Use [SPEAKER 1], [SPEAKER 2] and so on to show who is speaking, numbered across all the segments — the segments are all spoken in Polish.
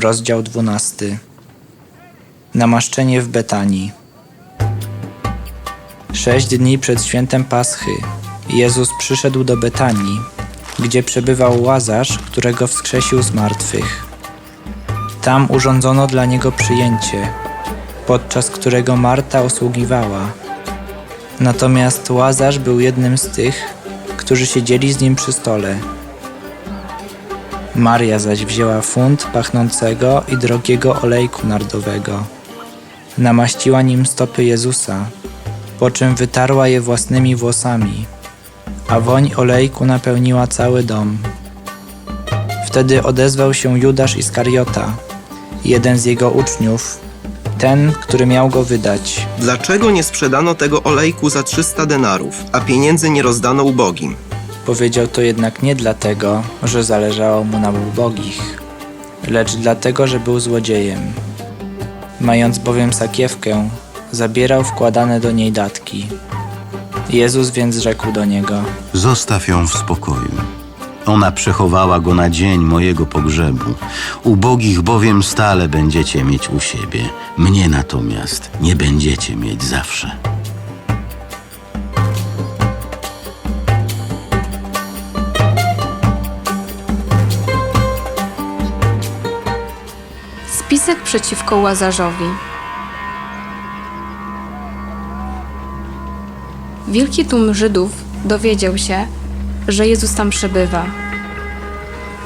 [SPEAKER 1] Rozdział 12. Namaszczenie w Betanii. Sześć dni przed świętem Paschy Jezus przyszedł do Betanii, gdzie przebywał Łazarz, którego wskrzesił z martwych. Tam urządzono dla niego przyjęcie, podczas którego Marta usługiwała. Natomiast Łazarz był jednym z tych, którzy siedzieli z nim przy stole. Maria zaś wzięła funt pachnącego i drogiego olejku nardowego. Namaściła nim stopy Jezusa, po czym wytarła je własnymi włosami, a woń olejku napełniła cały dom. Wtedy odezwał się Judasz Iskariota, jeden z jego uczniów, ten, który miał go wydać.
[SPEAKER 2] Dlaczego nie sprzedano tego olejku za 300 denarów, a pieniędzy nie rozdano ubogim?
[SPEAKER 1] Powiedział to jednak nie dlatego, że zależało mu na ubogich, lecz dlatego, że był złodziejem. Mając bowiem sakiewkę, zabierał wkładane do niej datki. Jezus więc rzekł do niego:
[SPEAKER 3] Zostaw ją w spokoju. Ona przechowała go na dzień mojego pogrzebu. Ubogich bowiem stale będziecie mieć u siebie, mnie natomiast nie będziecie mieć zawsze.
[SPEAKER 4] Spisek przeciwko Łazarzowi. Wielki tłum Żydów dowiedział się, że Jezus tam przebywa.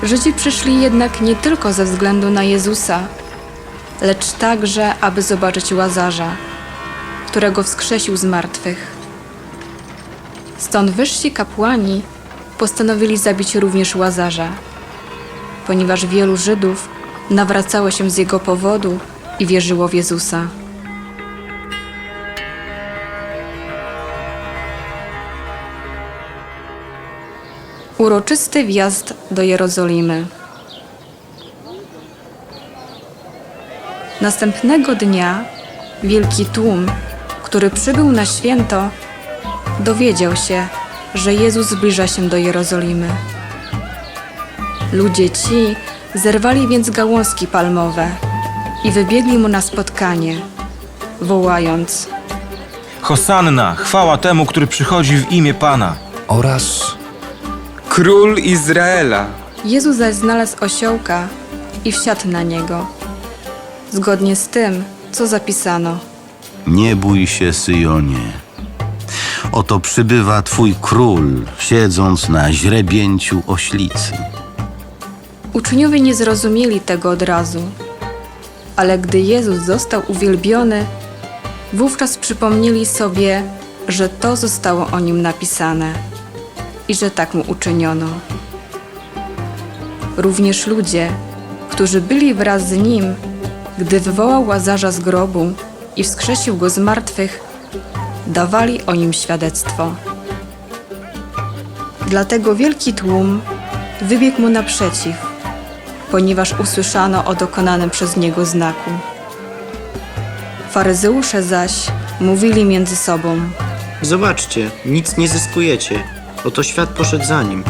[SPEAKER 4] Żydzi przyszli jednak nie tylko ze względu na Jezusa, lecz także, aby zobaczyć Łazarza, którego wskrzesił z martwych. Stąd wyżsi kapłani postanowili zabić również Łazarza, ponieważ wielu Żydów nawracało się z jego powodu i wierzyło w Jezusa. Uroczysty wjazd do Jerozolimy. Następnego dnia wielki tłum, który przybył na święto, dowiedział się, że Jezus zbliża się do Jerozolimy. Ludzie ci zerwali więc gałązki palmowe i wybiegli mu na spotkanie, wołając:
[SPEAKER 5] Hosanna, chwała temu, który przychodzi w imię Pana.
[SPEAKER 6] oraz
[SPEAKER 7] Król Izraela.
[SPEAKER 4] Jezus zaś znalazł osiołka i wsiadł na niego, zgodnie z tym, co zapisano.
[SPEAKER 3] Nie bój się, Syjonie. Oto przybywa twój król, siedząc na źrebięciu oślicy.
[SPEAKER 4] Uczniowie nie zrozumieli tego od razu, ale gdy Jezus został uwielbiony, wówczas przypomnieli sobie, że to zostało o nim napisane i że tak mu uczyniono. Również ludzie, którzy byli wraz z nim, gdy wywołał łazarza z grobu i wskrzesił go z martwych, dawali o nim świadectwo. Dlatego wielki tłum wybiegł mu naprzeciw, ponieważ usłyszano o dokonanym przez niego znaku. Faryzeusze zaś mówili między sobą.
[SPEAKER 8] Zobaczcie, nic nie zyskujecie. Oto świat poszedł za nim.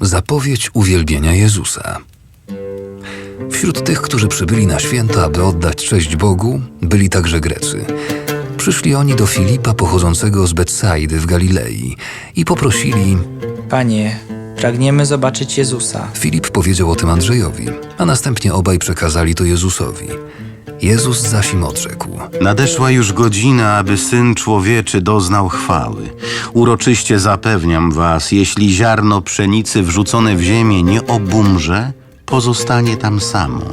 [SPEAKER 6] zapowiedź uwielbienia Jezusa. Wśród tych, którzy przybyli na święto, aby oddać cześć Bogu, byli także Grecy. Przyszli oni do Filipa pochodzącego z Betsaidy w Galilei i poprosili.
[SPEAKER 1] Panie, pragniemy zobaczyć Jezusa.
[SPEAKER 6] Filip powiedział o tym Andrzejowi, a następnie obaj przekazali to Jezusowi. Jezus zaś im odrzekł.
[SPEAKER 3] Nadeszła już godzina, aby Syn Człowieczy doznał chwały. Uroczyście zapewniam was, jeśli ziarno pszenicy wrzucone w ziemię nie obumrze, pozostanie tam samo.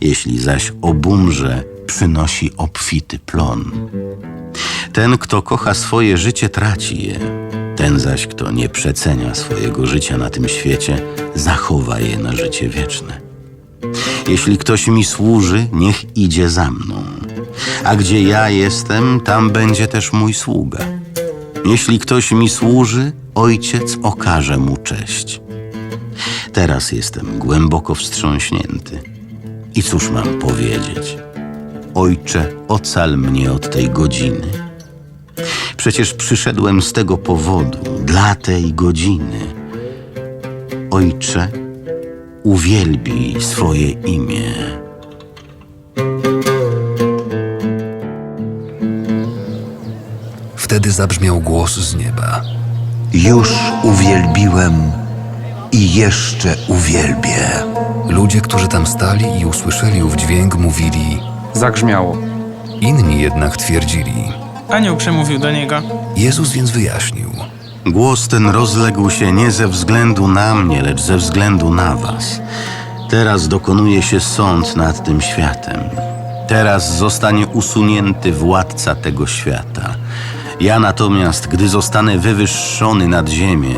[SPEAKER 3] Jeśli zaś obumrze, przynosi obfity plon. Ten, kto kocha swoje życie, traci je. Ten zaś, kto nie przecenia swojego życia na tym świecie, zachowa je na życie wieczne. Jeśli ktoś mi służy, niech idzie za mną. A gdzie ja jestem, tam będzie też mój sługa. Jeśli ktoś mi służy, ojciec okaże mu cześć. Teraz jestem głęboko wstrząśnięty. I cóż mam powiedzieć? Ojcze, ocal mnie od tej godziny. Przecież przyszedłem z tego powodu, dla tej godziny. Ojcze, uwielbij swoje imię.
[SPEAKER 6] Wtedy zabrzmiał głos z nieba.
[SPEAKER 9] Już uwielbiłem i jeszcze uwielbię.
[SPEAKER 6] Ludzie, którzy tam stali i usłyszeli ów dźwięk, mówili,
[SPEAKER 7] Zagrzmiało.
[SPEAKER 6] inni jednak twierdzili.
[SPEAKER 10] Anioł przemówił do niego.
[SPEAKER 6] Jezus więc wyjaśnił.
[SPEAKER 3] Głos ten rozległ się nie ze względu na mnie, lecz ze względu na was. Teraz dokonuje się sąd nad tym światem. Teraz zostanie usunięty władca tego świata. Ja natomiast, gdy zostanę wywyższony nad ziemię,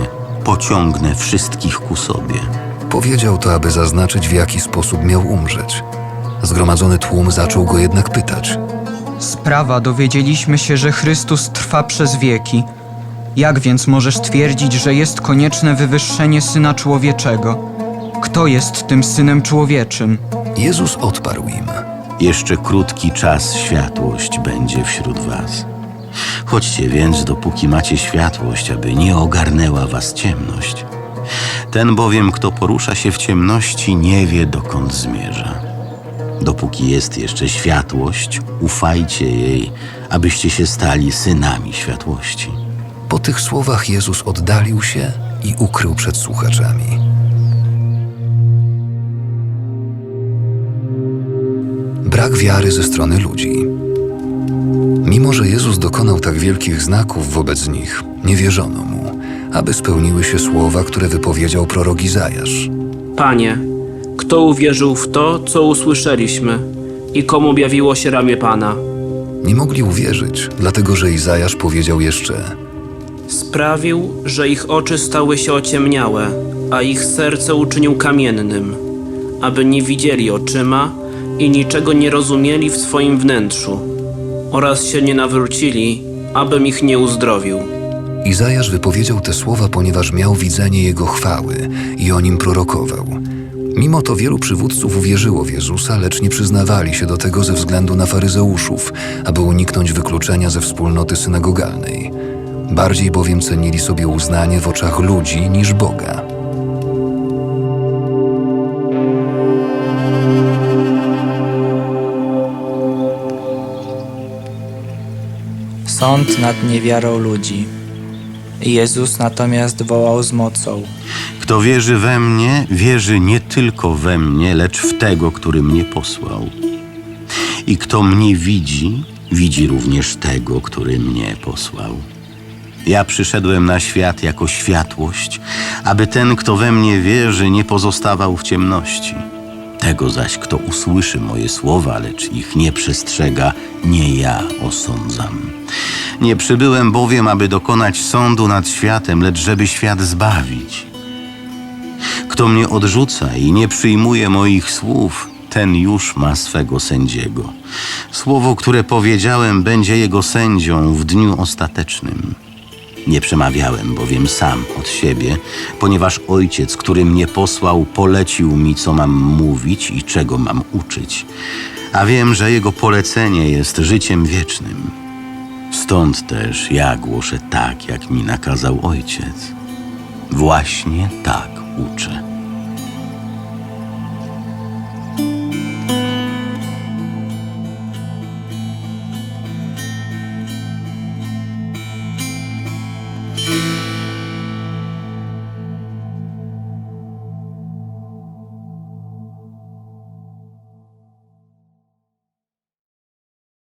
[SPEAKER 3] pociągnę wszystkich ku sobie.
[SPEAKER 6] Powiedział to, aby zaznaczyć, w jaki sposób miał umrzeć. Zgromadzony tłum zaczął go jednak pytać.
[SPEAKER 10] Sprawa dowiedzieliśmy się, że Chrystus trwa przez wieki. Jak więc możesz twierdzić, że jest konieczne wywyższenie Syna Człowieczego? Kto jest tym Synem Człowieczym?
[SPEAKER 6] Jezus odparł im.
[SPEAKER 3] Jeszcze krótki czas światłość będzie wśród was. Chodźcie więc, dopóki macie światłość, aby nie ogarnęła was ciemność. Ten bowiem, kto porusza się w ciemności, nie wie, dokąd zmierza. Dopóki jest jeszcze światłość, ufajcie jej, abyście się stali synami światłości.
[SPEAKER 6] Po tych słowach Jezus oddalił się i ukrył przed słuchaczami. Brak wiary ze strony ludzi. Mimo, że Jezus dokonał tak wielkich znaków wobec nich, nie wierzono mu, aby spełniły się słowa, które wypowiedział prorok Izajasz.
[SPEAKER 11] Panie, kto uwierzył w to, co usłyszeliśmy i komu objawiło się ramię Pana?
[SPEAKER 6] Nie mogli uwierzyć, dlatego że Izajasz powiedział jeszcze:
[SPEAKER 11] Sprawił, że ich oczy stały się ociemniałe, a ich serce uczynił kamiennym, aby nie widzieli oczyma i niczego nie rozumieli w swoim wnętrzu, oraz się nie nawrócili, abym ich nie uzdrowił.
[SPEAKER 6] Izajasz wypowiedział te słowa, ponieważ miał widzenie jego chwały i o nim prorokował. Mimo to wielu przywódców uwierzyło w Jezusa, lecz nie przyznawali się do tego ze względu na faryzeuszów, aby uniknąć wykluczenia ze wspólnoty synagogalnej. Bardziej bowiem cenili sobie uznanie w oczach ludzi niż Boga.
[SPEAKER 1] Sąd nad niewiarą ludzi. Jezus natomiast wołał z mocą.
[SPEAKER 3] Kto wierzy we mnie, wierzy nie tylko we mnie, lecz w tego, który mnie posłał. I kto mnie widzi, widzi również tego, który mnie posłał. Ja przyszedłem na świat jako światłość, aby ten, kto we mnie wierzy, nie pozostawał w ciemności. Tego zaś, kto usłyszy moje słowa, lecz ich nie przestrzega, nie ja osądzam. Nie przybyłem bowiem, aby dokonać sądu nad światem, lecz żeby świat zbawić. Kto mnie odrzuca i nie przyjmuje moich słów, ten już ma swego sędziego. Słowo, które powiedziałem, będzie jego sędzią w dniu ostatecznym. Nie przemawiałem bowiem sam od siebie, ponieważ ojciec, który mnie posłał, polecił mi, co mam mówić i czego mam uczyć. A wiem, że jego polecenie jest życiem wiecznym. Stąd też ja głoszę tak, jak mi nakazał ojciec. Właśnie tak uczę.